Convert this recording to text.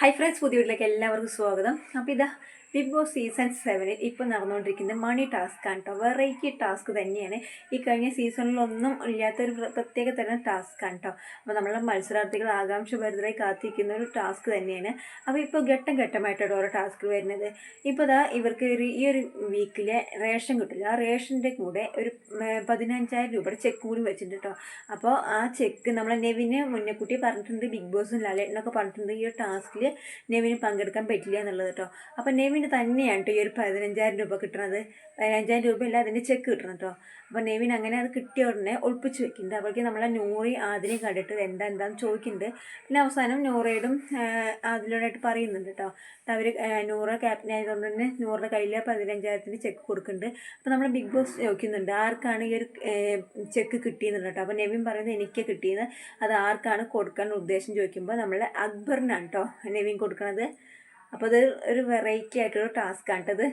Hi friends പുതിയ വീട്ടിലേക്ക് എല്ലാവർക്കും സ്വാഗതം. അപ്പോൾ ഇതാ ബിഗ് ബോസ് സീസൺ സെവനിൽ ഇപ്പോൾ നടന്നുകൊണ്ടിരിക്കുന്ന മണി ടാസ്ക് ആണ് കേട്ടോ. വെറൈറ്റി ടാസ്ക് തന്നെയാണ്. ഈ കഴിഞ്ഞ സീസണിലൊന്നും ഇല്ലാത്തൊരു പ്ര- പ്രത്യേക തരം ടാസ്ക് ആണ് കേട്ടോ. അപ്പോൾ നമ്മളെ മത്സരാർത്ഥികൾ ആകാംക്ഷഭരിതരായി കാത്തിരിക്കുന്ന ഒരു ടാസ്ക് തന്നെയാണ്. അപ്പോൾ ഇപ്പോൾ ഘട്ടം ഘട്ടമായിട്ടാണ് ഓരോ ടാസ്ക് വരുന്നത്. ഇപ്പോൾ ദാ ഇവർക്ക് ഒരു ഈ ഒരു വീക്കിലെ റേഷൻ കിട്ടില്ല. ആ റേഷന്റെ കൂടെ ഒരു പതിനഞ്ചായിരം രൂപയുടെ ചെക്ക് കൂടി വെച്ചിട്ടുണ്ട് കേട്ടോ. അപ്പോൾ ആ ചെക്ക് നമ്മളെ നെവിന് മുന്നേ കൂട്ടി പറഞ്ഞിട്ടുണ്ട് ബിഗ് ബോസും ലാലേട്ടനൊക്കെ പറഞ്ഞിട്ടുണ്ട് ഈ ഒരു ടാസ്കിൽ നെവിന് പങ്കെടുക്കാൻ പറ്റില്ല എന്നുള്ളത് കേട്ടോ. അപ്പോൾ നെവിന് തന്നെയാണ് കേട്ടോ ഈ ഒരു പതിനഞ്ചായിരം രൂപ കിട്ടണത്. പതിനഞ്ചായിരം രൂപയല്ല അതിന്റെ ചെക്ക് കിട്ടണം കേട്ടോ അപ്പോൾ നെവിൻ അങ്ങനെ അത് കിട്ടിയ ഉടനെ ഒളിപ്പിച്ച് വെക്കുന്നുണ്ട് അപ്പോഴേക്കും നമ്മളെ നൂറി ആദിനെ കണ്ടിട്ട് എന്താ എന്താന്ന് ചോദിക്കുന്നുണ്ട് പിന്നെ അവസാനം നൂറയോടും ആദിലോടായിട്ട് പറയുന്നുണ്ട് കേട്ടോ അവർ നൂറ് ക്യാപ്റ്റൻ ആയതുകൊണ്ട് തന്നെ നൂറിന്റെ കയ്യിൽ പതിനഞ്ചായിരത്തിന്റെ ചെക്ക് കൊടുക്കുന്നുണ്ട്. അപ്പോൾ നമ്മൾ ബിഗ് ബോസ് ചോദിക്കുന്നുണ്ട് ആർക്കാണ് ഈ ഒരു ചെക്ക് കിട്ടിയെന്നുള്ളത് കേട്ടോ അപ്പോൾ നെവിൻ പറയുന്നത് എനിക്ക് കിട്ടിയത് അത് ആർക്കാണ് കൊടുക്കാൻ ഉദ്ദേശം ചോദിക്കുമ്പോൾ നമ്മളെ അക്ബറിനാണ് കേട്ടോ നെവിൻ കൊടുക്കണത്. അപ്പോൾ അത് ഒരു വെറൈറ്റി ആയിട്ടുള്ള ടാസ്ക്കാണ് കേട്ടത്